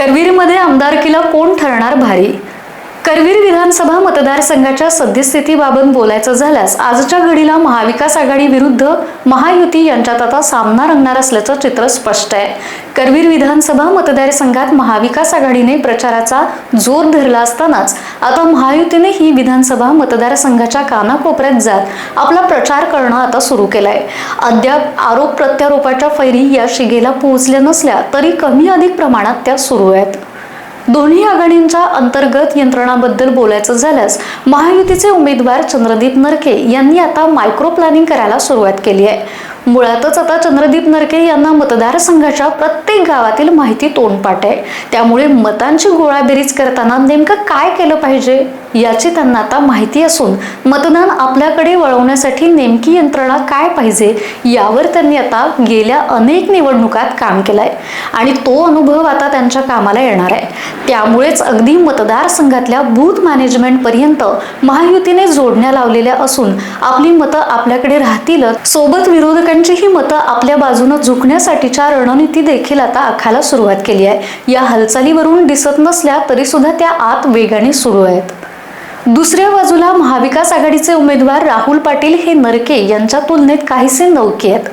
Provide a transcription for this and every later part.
करवीरमध्ये आमदारकीला कोण ठरणार भारी? करवीर विधानसभा मतदारसंघाच्या सद्यस्थितीबाबत बोलायचं झाल्यास आजच्या घडीला महाविकास आघाडी विरुद्ध महायुती यांच्यात आता सामना रंगणार असल्याचं चित्र स्पष्ट आहे. करवीर विधानसभा मतदारसंघात महाविकास आघाडीने प्रचाराचा जोर धरला असतानाच आता महायुतीने ही विधानसभा मतदारसंघाच्या कानाकोपऱ्यात जात आपला प्रचार करणं आता सुरू केलाय. अद्याप आरोप प्रत्यारोपाच्या फैरी या शिगेला पोहोचल्या नसल्या तरी कमी अधिक प्रमाणात त्या सुरू आहेत. दोन्ही आघाडींच्या अंतर्गत यंत्रणाबद्दल बोलायचं झाल्यास महायुतीचे उमेदवार चंद्रदीप नरके यांनी आता मायक्रो प्लॅनिंग करायला सुरुवात केली आहे. मुळातच आता चंद्रदीप नरके यांना मतदारसंघाच्या प्रत्येक गावातील माहिती तोंडपाठ आहे. त्यामुळे मतांची गोळाबेरीज करताना नेमकं काय केलं पाहिजे याची त्यांना आता माहिती असून मतदान आपल्याकडे वळवण्यासाठी नेमकी यंत्रणा काय पाहिजे यावर त्यांनी आता गेल्या अनेक निवडणुकात काम केलंय. आणि तो अनुभव आता त्यांच्या कामाला येणार आहे. त्यामुळेच अगदी मतदारसंघातल्या बूथ मॅनेजमेंटपर्यंत महायुतीने जोडण्या लावलेल्या असून आपली मतं आपल्याकडे राहतीलच. सोबत विरोधकांची ही मतं आपल्या बाजूनं झुकण्यासाठीच्या रणनीती देखील आता आखायला सुरुवात केली आहे. या हालचालीवरून दिसत नसल्या तरीसुद्धा त्या आत वेगाने सुरू आहेत. दुसऱ्या बाजूला महाविकास आघाडीचे उमेदवार राहुल पाटील हे नरके यांच्या तुलनेत काहीसे नौके आहेत.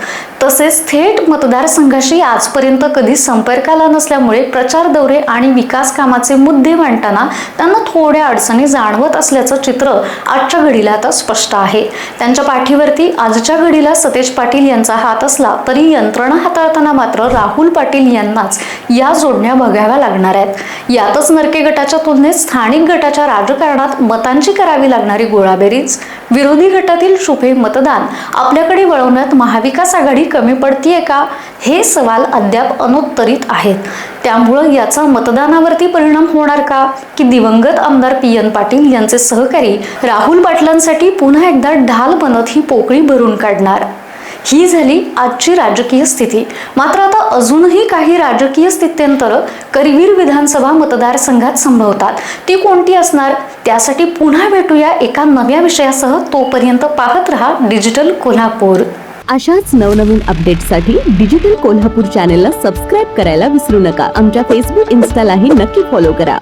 तसेच थेट मतदारसंघाशी आजपर्यंत कधी संपर्काला नसल्यामुळे प्रचार दौरे आणि विकास कामाचे मुद्दे मांडताना त्यांना थोड्या अडचणी जाणवत असल्याचं चित्र आजच्या घडीला आता स्पष्ट आहे. त्यांच्या पाठीवरती आजच्या घडीला सतेज पाटील यांचा हात असला तरी यंत्रणा हाताळताना मात्र राहुल पाटील यांनाच या जोडण्या बघाव्या लागणार आहेत. यातच नरके गटाच्या तुलनेत स्थानिक गटाच्या राजकारणात मतांची करावी लागणारी गोळाबेरीज विरोधी गटातील शुभे मतदान आपल्याकडे वळवण्यात महाविकास आघाडी कमी पडतीये का? हे सवाल अद्याप अनुत्तरित आहेत. त्यामुळं याचा मतदानावरती परिणाम होणार का? की दिवंगत आमदार पी एन पाटील यांचे सहकारी राहुल पाटलांसाठी पुन्हा एकदा ढाल बनत ही पोकळी भरून काढणार? ही झाली आजची राजकीय स्थिती. मात्र आता अजूनही काही राजकीय स्थित्यंतर करवीर विधानसभा मतदारसंघात संभवतात. ती कोणती असणार? त्यासाठी पुन्हा भेटूया एका नव्या विषयासह तोपर्यंत पाहत रहा डिजिटल कोल्हापूर. अशाच नवनवीन अपडेट्ससाठी डिजिटल कोल्हापूर चॅनेलला सबस्क्राईब करायला विसरू नका. आमच्या फेसबुक इन्स्टालाही नक्की फॉलो करा.